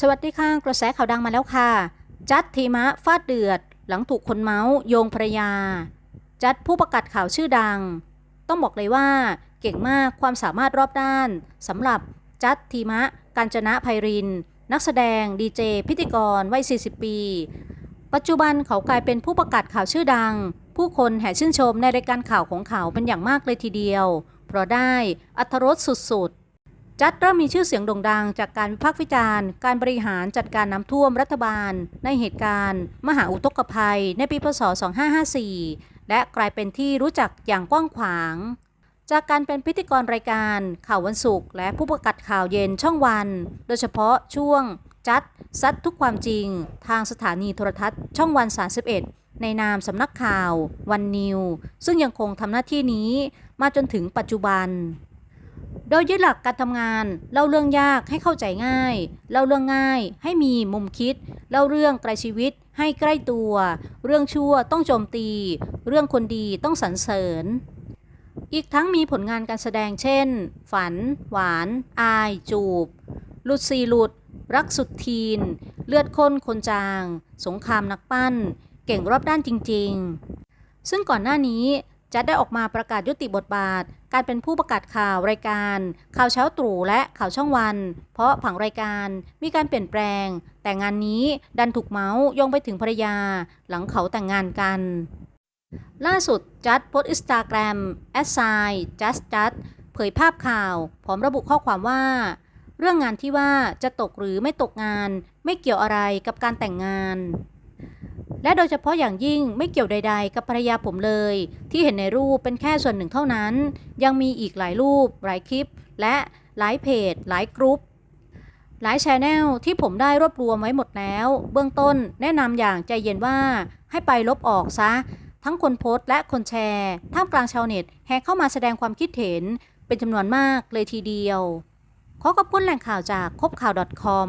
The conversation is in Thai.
สวัสดีค่ะ กระแสข่าวดังมาแล้วค่ะ จัดทีมะฟาดเดือด หลังถูกคนเมาส์โยงภรยา จัดผู้ประกาศข่าวชื่อดัง ต้องบอกเลยว่าเก่งมากความสามารถรอบด้านสำหรับจัดทีมะกาญจนะไพริน นักแสดงดีเจ พิธีกรวัย 40 ปี ปัจจุบันเขากลายเป็นผู้ประกาศข่าวชื่อดัง ผู้คนแห่ชื่นชมในรายการข่าวของเขาเป็นอย่างมากเลยทีเดียว เพราะได้อัธรสสุดๆ จัดเริ่มมีชื่อเสียงโด่งดังจากการวิพากษ์วิจารณ์ การบริหารจัดการน้ำท่วมรัฐบาล ในเหตุการณ์ มหาอุทกภัย ในปีพศ 2554 และกลายเป็นที่รู้จักอย่างกว้างขวาง จากการเป็นพิธีกรรายการ ข่าววันศุกร์และผู้ประกาศข่าวเย็นช่องวัน โดยเฉพาะช่วง จัดซัดทุกความจริง ทางสถานีโทรทัศน์ ช่องวัน 31 ในนามสำนักข่าว วันนิว ซึ่งยังคงทำหน้าที่นี้มาจนถึงปัจจุบัน โดยยึดหลักการทำงาน เล่าเรื่องยากให้เข้าใจง่าย เล่าเรื่องง่ายให้มีมุมคิด เล่าเรื่องไกลชีวิตให้ใกล้ตัว เรื่องชั่วต้องโจมตี เรื่องคนดีต้องสรรเสริญ อีกทั้งมีผลงานการแสดงเช่น ฝัน หวาน อาย จูบ ลุดซีลุด รักสุดทีน เลือดข้นคนจาง สงครามนักปั้น เก่งรอบด้านจริง ๆ ซึ่งก่อนหน้านี้ จะได้ออกมาประกาศยุติบทบาท การเป็นผู้ประกาศข่าวรายการ ข่าวเช้าตรู่และข่าวช่องวัน เพราะผังรายการมีการเปลี่ยนแปลง แต่งานนี้ดันถูกเมาส์ยงไปถึงภรรยา หลังเขาแต่งงานกัน ล่าสุดจัดโพสต์อินสตาแกรมแอดไซจัสจัดเผยภาพข่าวพร้อมระบุข้อความว่า เรื่องงานที่ว่าจะตกหรือไม่ตกงาน ไม่เกี่ยวอะไรกับการแต่งงาน และโดยเฉพาะอย่างยิ่งไม่เกี่ยวใด ๆ กับภรรยาผมเลย ที่เห็นในรูปเป็นแค่ส่วนหนึ่งเท่านั้น ยังมีอีกหลายรูป หลายคลิป และหลายเพจ หลายกรุ๊ปหลายชแนลที่ผมได้รวบรวมไว้หมดแล้ว เบื้องต้นแนะนำอย่างใจเย็นว่าให้ไปลบออกซะ ทั้งคนโพสต์และคนแชร์ ท่ามกลางชาวเน็ตแห่เข้ามาแสดงความคิดเห็น เป็นจำนวนมากเลยทีเดียว ขอขอบคุณแหล่งข่าวจากคบข่าว .com